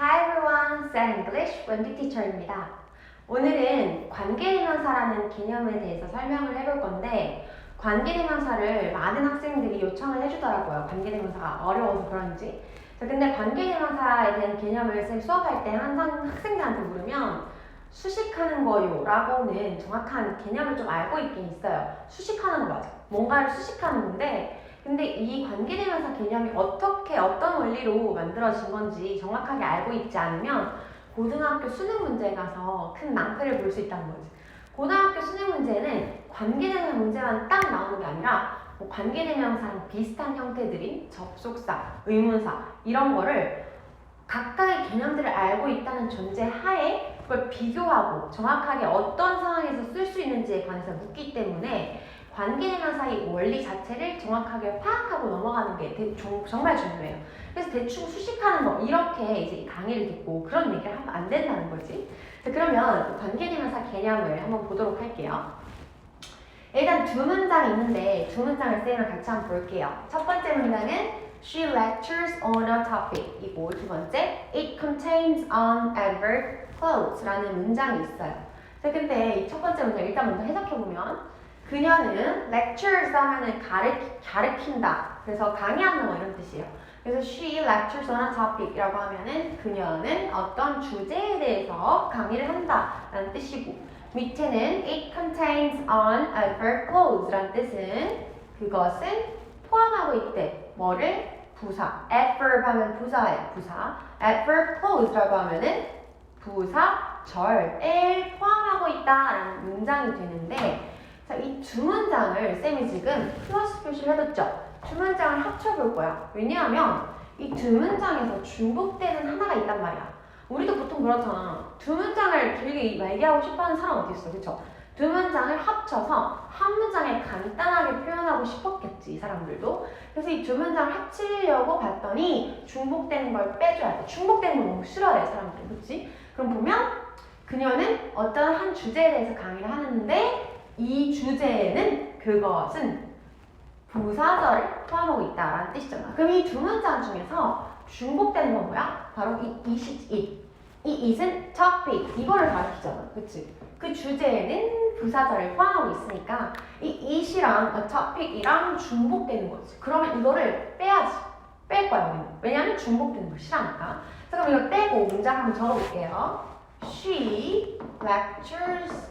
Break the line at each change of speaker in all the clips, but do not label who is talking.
Hi everyone, Sad English Wendy Teacher입니다. 오늘은 관계대명사라는 개념에 대해서 설명을 해볼 건데 관계대명사를 많은 학생들이 요청을 해주더라고요. 관계대명사가 어려워서 그런지. 자, 근데 관계대명사에 대한 개념을 쌤 수업할 때 항상 학생들한테 물으면 수식하는 거요 라고는 정확한 개념을 좀 알고 있긴 있어요. 수식하는 거 맞아. 뭔가를 수식하는 건데 근데 이 관계대명사 개념이 어떻게 어떤 원리로 만들어진 건지 정확하게 알고 있지 않으면 고등학교 수능 문제에 가서 큰 낭패를 볼 수 있다는 거지. 고등학교 수능 문제는 관계대명사 문제만 딱 나오는 게 아니라 뭐 관계대명사랑 비슷한 형태들인 접속사, 의문사 이런 거를 각각의 개념들을 알고 있다는 전제 하에 그걸 비교하고 정확하게 어떤 상황에서 쓸 수 있는지에 관해서 묻기 때문에 관계대명사의 원리 자체를 정확하게 파악하고 넘어가는 게 대- 정- 정말 중요해요. 그래서 대충 수식하는 거 이렇게 이제 강의를 듣고 그런 얘기를 하면 안 된다는 거지. 자, 그러면 관계대명사 개념을 한번 보도록 할게요. 일단 두 문장 있는데 두 문장을 쌤이랑 같이 한번 볼게요. 첫 번째 문장은 She lectures on a topic 이고 두 번째 It contains an adverb clause라는 문장이 있어요. 자, 근데 이 첫 번째 문장 일단 먼저 해석해보면 그녀는 lectures 하면은 가르치, 가르친다. 그래서 강의하는 거 이런 뜻이에요. 그래서 she lectures on a topic이라고 하면은 그녀는 어떤 주제에 대해서 강의를 한다 라는 뜻이고 밑에는 it contains an adverb clause라는 뜻은 그것은 포함하고 있대. 뭐를? 부사. adverb 하면 부사예요. 부사. adverb clause라고 하면은 부사 절을 포함하고 있다 라는 문장이 되는데 자, 이 두 문장을 쌤이 지금 플러스 표시를 해뒀죠. 두 문장을 합쳐볼 거야. 왜냐하면 이 두 문장에서 중복되는 하나가 있단 말이야. 우리도 보통 그렇잖아. 두 문장을 길게 얘기하고 싶어하는 사람 어디 있어, 그렇죠? 두 문장을 합쳐서 한 문장에 간단하게 표현하고 싶었겠지, 이 사람들도. 그래서 이 두 문장을 합치려고 봤더니 중복되는 걸 빼줘야 돼. 중복되는 걸 너무 싫어해, 사람들이. 그렇지? 그럼 보면 그녀는 어떤 한 주제에 대해서 강의를 하는데 이 주제에는 그것은 부사절을 포함하고 있다라는 뜻이잖아. 그럼 이 두 문장 중에서 중복되는 건 뭐야? 바로 이 it이 it. 이 it은 topic. 이거를 가리키잖아. 그치? 그 주제에는 부사절을 포함하고 있으니까 이 it이랑 a topic이랑 중복되는 거지. 그러면 이거를 빼야지. 뺄 거야, 우리는. 왜냐면 중복되는 거 싫어하니까. 자, 그럼 이거 빼고 문장 한번 적어볼게요. She lectures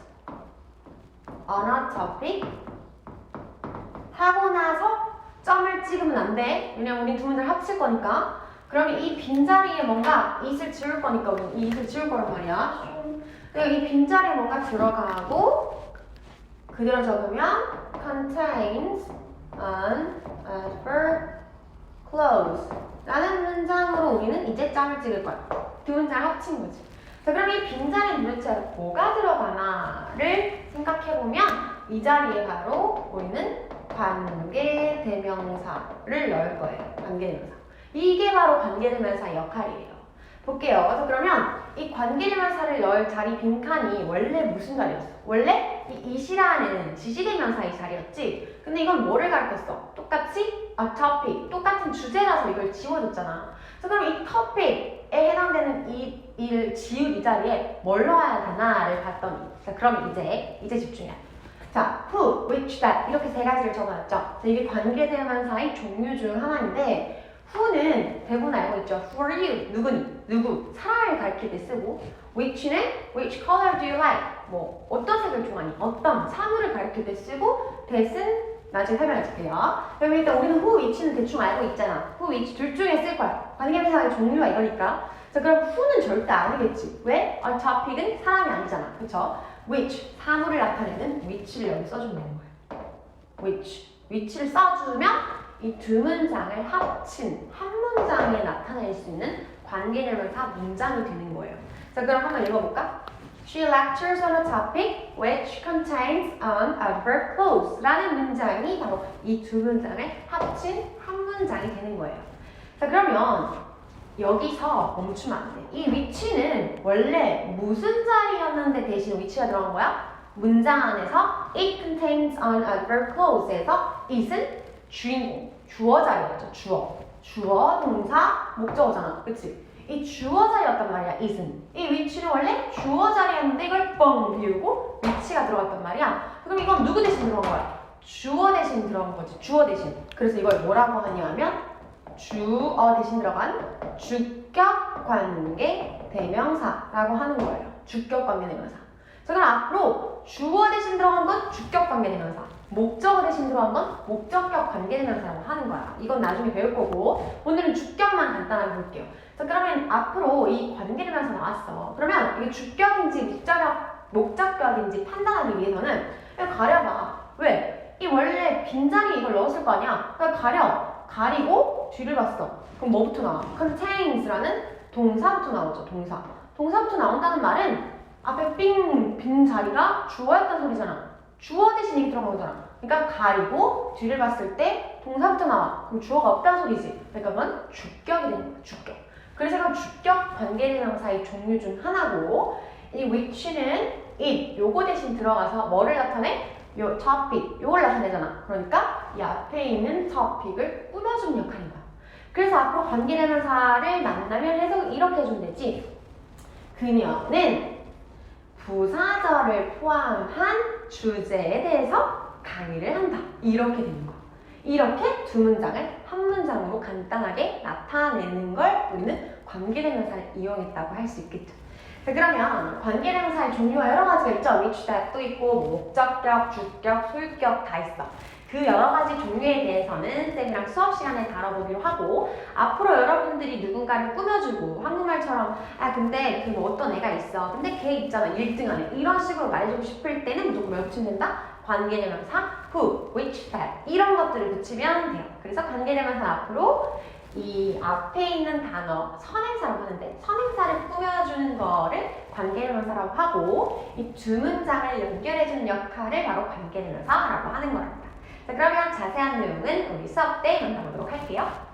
a topic 하고 나서 점을 찍으면 안 돼. 왜냐면 우리 두 문제를 합칠 거니까. 그러면 이 빈자리에 뭔가 it을 지울 거니까 이 it을 지울 거란 말이야. 그리고 이 빈자리에 뭔가 들어가고 그대로 적으면 contains an adverb clause 라는 문장으로 우리는 이제 점을 찍을 거야. 두 문장을 합친 거지. 자, 그럼 이 빈자리 도대체 뭐가 들어가나를 생각해보면 이 자리에 바로 우리는 관계 대명사를 넣을 거예요. 관계 대명사. 이게 바로 관계 대명사의 역할이에요. 볼게요. 그래서 그러면 이 관계 대명사를 넣을 자리 빈칸이 원래 무슨 자리였어? 원래 이 이시라는 지시대명사의 자리였지. 근데 이건 뭐를 가르쳤어? 똑같이 a topic, 똑같은 주제라서 이걸 지워줬잖아. 그래서 그럼 이 topic에 해당되는 이, 이 지읒 이 자리에 뭘 넣어야 되나를 봤더니 자, 그럼 이제 이제 집중해. 자, who, which, that 이렇게 세 가지를 적어놨죠. 자, 이게 관계대명사의 종류 중 하나인데 who는 대부분 알고 있죠. for you, 누구니, 누구, 사람을 가리킬 때 쓰고 which는 which color do you like, 뭐 어떤 색을 좋아하니, 어떤 사물을 가리킬 때 쓰고 that은 나중에 설명해 줄게요. 그럼 일단 우리는 who, which는 대충 알고 있잖아. who, which 둘 중에 쓸 거야. 관계대명사의 종류가 이거니까. 자, 그럼 who는 절대 아니겠지. 왜? a topic은 사람이 아니잖아. 그쵸? which 사물을 나타내는 which를 여기 써주면 되는 거예요. which which를 써주면 이 두 문장을 합친 한 문장에 나타낼 수 있는 관계대명사 문장이 되는 거예요. 자 그럼 한번 읽어볼까? She lectures on a topic which contains an adverb clause 라는 문장이 바로 이 두 문장을 합친 한 문장이 되는 거예요. 자 그러면 여기서 멈추면 안 돼. 이 위치는 원래 무슨 자리였는데 대신 위치가 들어간 거야? 문장 안에서 it contains an adverb clause에서 it은 주인공, 주어 자리였죠. 주어. 주어, 동사, 목적어잖아. 그치? 이 주어 자리였단 말이야. is은. 이 위치는 원래 주어 자리였는데 이걸 뻥 비우고 위치가 들어갔단 말이야. 그럼 이건 누구 대신 들어간 거야? 주어 대신 들어간 거지. 주어 대신. 그래서 이걸 뭐라고 하냐면 주어 대신 들어간 주격 관계 대명사라고 하는 거예요. 주격 관계 대명사. 자, 그럼 앞으로 주어 대신 들어간 건 주격 관계 대명사. 목적어 대신 들어간 건 목적격 관계 대명사라고 하는 거야. 이건 나중에 배울 거고 오늘은 주격만 간단하게 볼게요. 자, 그러면 앞으로 이 관계 대명사 나왔어. 그러면 이게 주격인지 목적격 목적격인지 판단하기 위해서는 가려봐. 왜? 이 원래 빈자리에 이걸 넣었을 거 아니야? 그러니까 가려. 가리고 뒤를 봤어. 그럼 뭐부터 나와? contains라는 동사부터 나오죠. 동사. 동사부터 나온다는 말은 앞에 삥, 빈 자리가 주어였단 소리잖아. 주어 대신 이게 들어간 거잖아. 그러니까 가리고 뒤를 봤을 때 동사부터 나와. 그럼 주어가 없다는 소리지. 그러니까 그건 주격이 되는 거야. 주격. 그래서 이건 주격 관계대명사의 종류 중 하나고 이 which는 it 요거 대신 들어가서 뭐를 나타내? 요 topic 요걸 나타내잖아. 그러니까 이 앞에 있는 topic을 꾸며주는 거야. 그래서 앞으로 관계대명사를 만나면 해석 이렇게 해주면 되지. 그녀는 부사절을 포함한 주제에 대해서 강의를 한다. 이렇게 되는 거야. 이렇게 두 문장을 한 문장으로 간단하게 나타내는 걸 우리는 관계대명사를 이용했다고 할 수 있겠죠. 자, 그러면 관계대명사의 종류가 여러 가지가 있죠. that도 있고 뭐 목적격, 주격, 소유격 다 있어. 그 여러 가지 종류에 대해서는 쌤이랑 수업 시간에 다뤄보기로 하고 앞으로 여러분들이 누군가를 꾸며주고 한국말처럼 아 근데 그 뭐 어떤 애가 있어. 근데 걔 있잖아. 1등 안에 이런 식으로 말해주고 싶을 때는 무조건 몇 붙이면 된다? 관계대명사 who, which, that. 이런 것들을 붙이면 돼요. 그래서 관계대명사 앞으로 이 앞에 있는 단어 선행사라고 하는데 선행사를 꾸며주는 거를 관계대명사라고 하고 이 두 문장을 연결해주는 역할을 바로 관계대명사라고 하는 거랍니다 자 그러면 자세한 내용은 우리 수업 때 만나보도록 할게요